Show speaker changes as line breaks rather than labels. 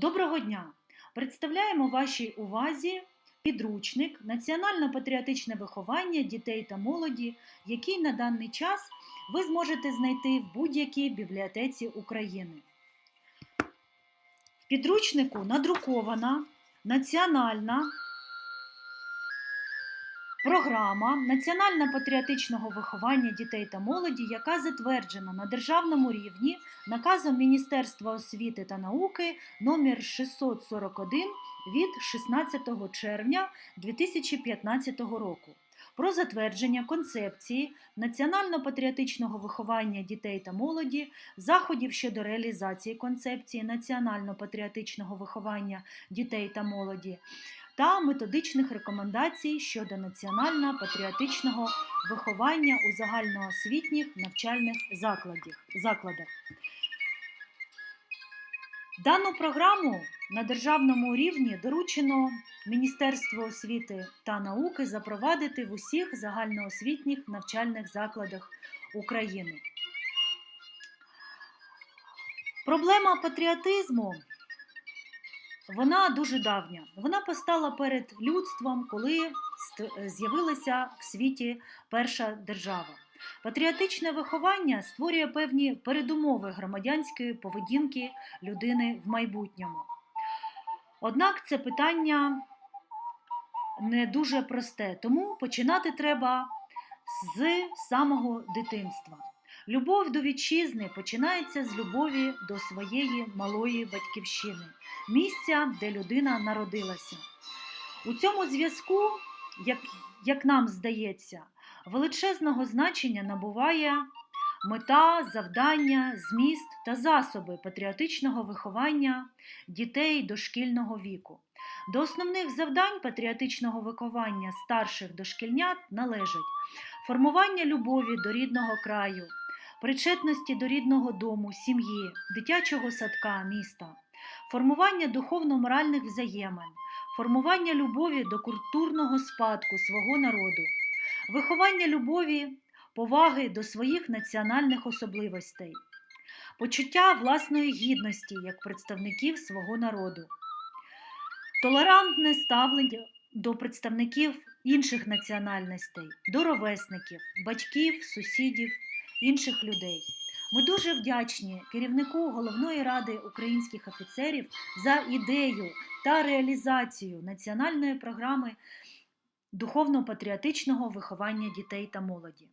Доброго дня! Представляємо вашій увазі підручник Національно-патріотичне виховання дітей та молоді, який на даний час ви зможете знайти в будь-якій бібліотеці України. В підручнику надрукована національна програма національно-патріотичного виховання дітей та молоді, яка затверджена на державному рівні наказом Міністерства освіти та науки номер 641 від 16 червня 2015 року. Про затвердження концепції національно-патріотичного виховання дітей та молоді, заходів щодо реалізації концепції національно-патріотичного виховання дітей та молоді та методичних рекомендацій щодо національно-патріотичного виховання у загальноосвітніх навчальних закладах. Дану програму на державному рівні доручено Міністерству освіти та науки запровадити в усіх загальноосвітніх навчальних закладах України. Проблема патріотизму вона дуже давня. Вона постала перед людством, коли з'явилася в світі перша держава. Патріотичне виховання створює певні передумови громадянської поведінки людини в майбутньому. Однак це питання не дуже просте, тому починати треба з самого дитинства. Любов до вітчизни починається з любові до своєї малої батьківщини, місця, де людина народилася. У цьому зв'язку, як, як нам здається, величезного значення набуває мета, завдання, зміст та засоби патріотичного виховання дітей дошкільного віку. До основних завдань патріотичного виховання старших дошкільнят належать формування любові до рідного краю, причетності до рідного дому, сім'ї, дитячого садка, міста, формування духовно-моральних взаємин, формування любові до культурного спадку свого народу, виховання любові, поваги до своїх національних особливостей, почуття власної гідності як представників свого народу, толерантне ставлення до представників інших національностей, до ровесників, батьків, сусідів, інших людей. Ми дуже вдячні керівнику головної ради українських офіцерів за ідею та реалізацію національної програми духовно-патріотичного виховання дітей та молоді.